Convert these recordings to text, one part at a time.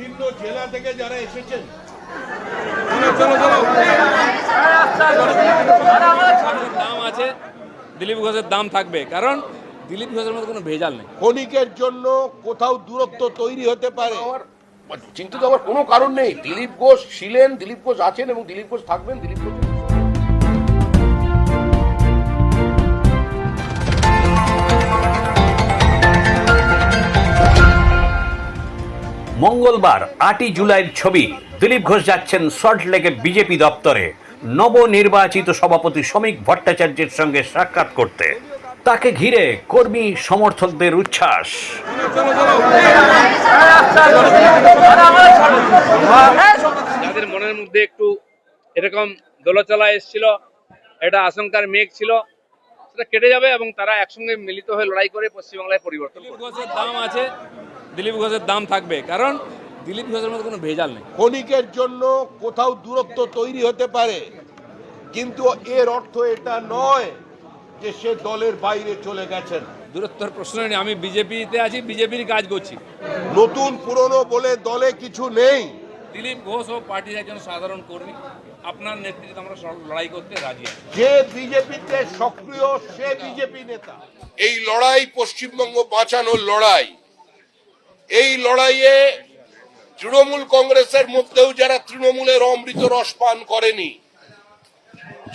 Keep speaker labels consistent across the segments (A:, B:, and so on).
A: বিভিন্ন জেলা থেকে যারা এসেছেন।
B: দাম আছে দিলীপ ঘোষের দাম থাকবে। কারণ দিলীপ ঘোষের মধ্যে কোনো ভেজাল নেই।
A: ক্ষণিকের জন্য কোথাও দূরত্ব তৈরি হতে পারে।
C: চিন্তিত হওয়ার কোনো কারণ নেই। দিলীপ ঘোষ ছিলেন দিলীপ ঘোষ আছেন এবং দিলীপ ঘোষ থাকবেন দিলীপ ঘোষ
D: মঙ্গলবার আটই জুলাইয়ের ছবি। দিলীপ ঘোষ যাচ্ছেন সল্টলেকে বিজেপি দপ্তরে। নবনির্বাচিত সভাপতি শ্রমিক ভট্টাচার্যের সঙ্গে সাক্ষাৎ করতে। তাকে ঘিরে কর্মী সমর্থকদের উচ্ছ্বাস।
B: যাদের মনের মধ্যে একটু এরকম দোলচলা এসেছিল একটা আশঙ্কার মেঘ ছিল সেটা কেটে যাবে এবং তারা একসঙ্গে মিলিত হয়ে লড়াই করে পশ্চিমবাংলায় পরিবর্তন দাম আছে দিলীপ ঘোষের দাম থাকবে কারণ দিলীপ ঘোষের মধ্যে কোনো ভেজাল নেই।
A: ক্ষণিকের জন্য কোথাও দূরত্ব তৈরি হতে পারে কিন্তু এর অর্থ এটা নয় যে সে দলের বাইরে চলে গেছেন।
B: দূরত্বর প্রশ্ন নেই আমি বিজেপিতে আছি বিজেপির কাজ করছি।
A: নতুন পুরনো বলে দলে কিছু নেই।
B: দিলীপ ঘোষ ও পার্টির একজন সাধারণ কর্মী আপনার নেতৃত্বে আমরা লড়াই করতে রাজি আছি।
A: যে বিজেপিতে সক্রিয় সে বিজেপি নেতা। এই লড়াই পশ্চিমবঙ্গ বাঁচানোর লড়াই। এই লড়াইয়ে তৃণমূল কংগ্রেসের মধ্যেও যারা তৃণমূলের অমৃত রস পান করেনি,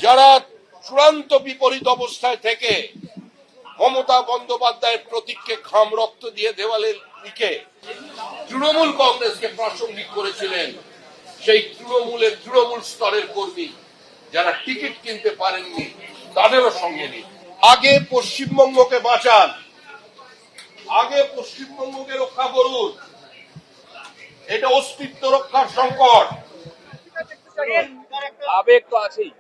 A: যারা চূড়ান্ত বিপরীত অবস্থায় থেকে মমতা বন্দ্যোপাধ্যায়ের প্রতীককে খাম রক্ত দিয়ে দেওয়ালে লিখে তৃণমূল কংগ্রেসকে প্রাসঙ্গিক করেছিলেন সেই তৃণমূলের তৃণমূল স্তরের কর্মী যারা টিকিট কিনতে পারেননি, তাদেরও সঙ্গে নিন। আগে পশ্চিমবঙ্গকে বাঁচান আগে পশ্চিমবঙ্গকে রক্ষা করুন। এটা অস্তিত্ব রক্ষার সংকট।
B: আবেগ তো আছেই।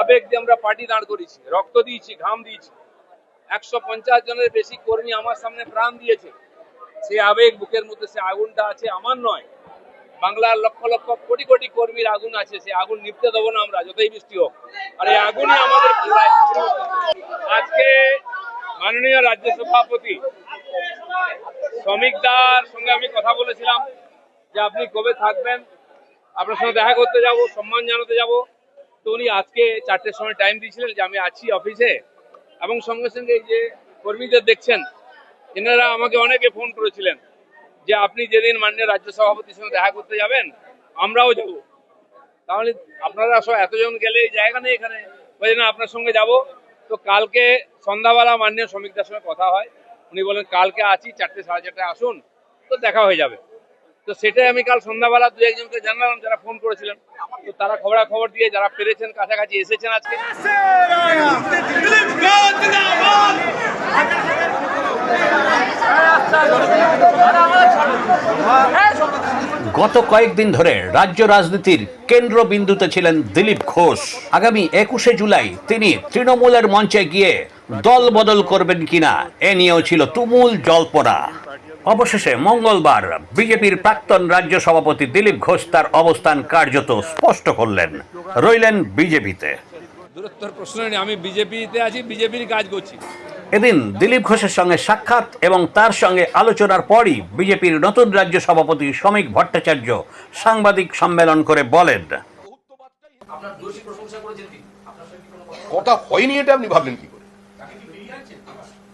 B: আবেগ দিয়ে আমরা পার্টি দাঁড় করেছি রক্ত দিয়েছি, ঘাম দিয়েছি। একশো পঞ্চাশ জনের বেশি কর্মী আমার সামনে প্রাণ দিয়েছে। সেই আবেগ বুকের মধ্যে সে আগুনটা আছে, আমার নয়। বাংলার লক্ষ লক্ষ কোটি কোটি কর্মীর আগুন আছে সে আগুন নিপতে দেবো না আমরা, যতই বৃষ্টি হোক। আর এই আগুনই আমাদের আজকে মাননীয় রাজ্য সভাপতি, শ্রমিকদার সঙ্গে আমি কথা বলেছিলাম যে আপনি কবে থাকবেন, আপনার সঙ্গে দেখা করতে যাব, সম্মান জানাতে যাব। তো উনি আজকে চারটের সময় টাইম দিয়েছিলেন যে আমি আছি অফিসে এবং সঙ্গে সঙ্গে এই যে কর্মীদের দেখছেন, এনারা আমাকে অনেকে ফোন করেছিলেন যে আপনি যেদিন মাননীয় রাজ্য সভাপতির সঙ্গে দেখা করতে যাবেন, আমরাও যাব। তাহলে আপনারা সব এতজন গেলে জায়গা নেই এখানে। বলছেন না, আপনার সঙ্গে যাব। তো কালকে সন্ধ্যাবেলা মাননীয় শ্রমিকদের সঙ্গে কথা হয়। উনি বলেন, কালকে আছি, চারটে সাড়ে চারটে আসুন, তো দেখা হয়ে যাবে। তো সেটাই আমি কাল সন্ধ্যাবেলা দু একজনকে জানালাম, যারা ফোন করেছিলেন। তো তারা খবরাখবর দিয়ে যারা পেরেছেন, কাছাকাছি এসেছেন আজকে।
D: গত কয়েকদিন ধরে রাজ্য রাজনীতির কেন্দ্রবিন্দুতে ছিলেন দিলীপ ঘোষ। আগামী একুশে জুলাই তিনি তৃণমূলের মঞ্চে গিয়ে দল বদল করবেন কিনা এ নিয়েও ছিল তুমুল জল্পনা। অবশেষে মঙ্গলবার বিজেপির প্রাক্তন রাজ্য সভাপতি দিলীপ ঘোষ তার অবস্থান কার্যত স্পষ্ট করলেন। রইলেন বিজেপিতে।
B: দূরত্বর প্রশ্ন আমি বিজেপিতে আছি, বিজেপির কাজ করছি।
D: এদিন দিলীপ ঘোষের সঙ্গে সাক্ষাৎ এবং তার সঙ্গে আলোচনার পরই বিজেপির নতুন রাজ্য সভাপতি শ্রমিক ভট্টাচার্য সাংবাদিক সম্মেলন করে বলেন।
C: কথা হয়নি এটা আপনি ভাবলেন কি করে?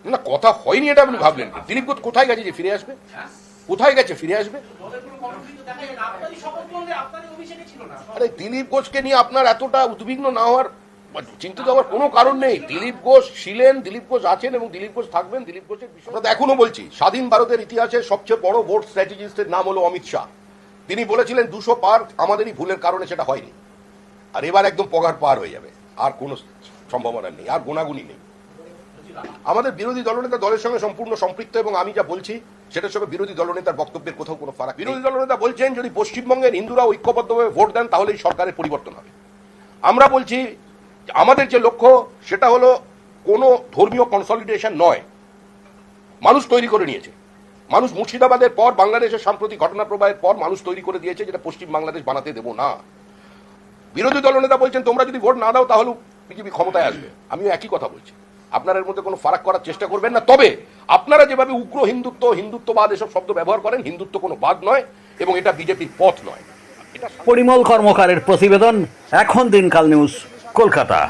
C: না কথা হয়নি এটা আপনি ভাবলেন কি? দিলীপ ঘোষ কোথায় গেছে যে ফিরে আসবে? কোথায় গেছে ফিরে আসবে? আরে দিলীপ ঘোষকে নিয়ে আপনার এতটা উদ্বিগ্ন না হওয়ার চিন্তিত হওয়ার কোনো কারণ নেই। দিলীপ ঘোষ ছিলেন দিলীপ ঘোষ আছেন এবং দিলীপ ঘোষ থাকবেন দিলীপ ঘোষের বিষয় আমরা এখনও বলছি স্বাধীন ভারতের ইতিহাসে সবচেয়ে বড় ভোট স্ট্র্যাটেজিস্টের নাম হলো অমিত শাহ। তিনি বলেছিলেন দুশো পার আমাদেরই ভুলের কারণে সেটা হয়নি। আর এবার একদম পগার পার হয়ে যাবে। আর কোনো সম্ভাবনা নেই আর গোনাগুনি নেই। আমাদের বিরোধী দলনেতা দলের সঙ্গে সম্পূর্ণ সম্পৃক্ত এবং আমি যা বলছি সেটার সঙ্গে বিরোধী দলনেতার বক্তব্যের কোথাও কোনো ফারাক বিরোধী দলনেতা বলছেন যদি পশ্চিমবঙ্গের হিন্দুরা ঐক্যবদ্ধভাবে ভোট দেন তাহলেই সরকারের পরিবর্তন হবে। আমরা বলছি আমাদের যে লক্ষ্য, সেটা হলো কোনো ধর্মীয় কনসলিডেশন নয়। মানুষ তৈরি করে নিয়েছে। মানুষ মুর্শিদাবাদের পর বাংলাদেশের সাম্প্রতিক ঘটনা প্রবাহের পর মানুষ তৈরি করে দিয়েছে যেটা পশ্চিম বাংলাদেশ বানাতে দেবো না। বিরোধী দলনেতা বলছেন, তোমরা যদি ভোট না দাও, তাহলে বিজেপি ক্ষমতায় আসবে। আমিও একই কথা বলছি। আপনারা এর মধ্যে কোনো ফারাক করার চেষ্টা করবেন না। তবে আপনারা যেভাবে উগ্র হিন্দুত্ব, হিন্দুত্ববাদ এসব শব্দ ব্যবহার করেন, হিন্দুত্ব কোনো বাদ নয় এবং এটা বিজেপির পথ নয়।
D: পরিমল কর্মকারের প্রতিবেদন, এখন দিনকাল নিউজ। কলকাতা।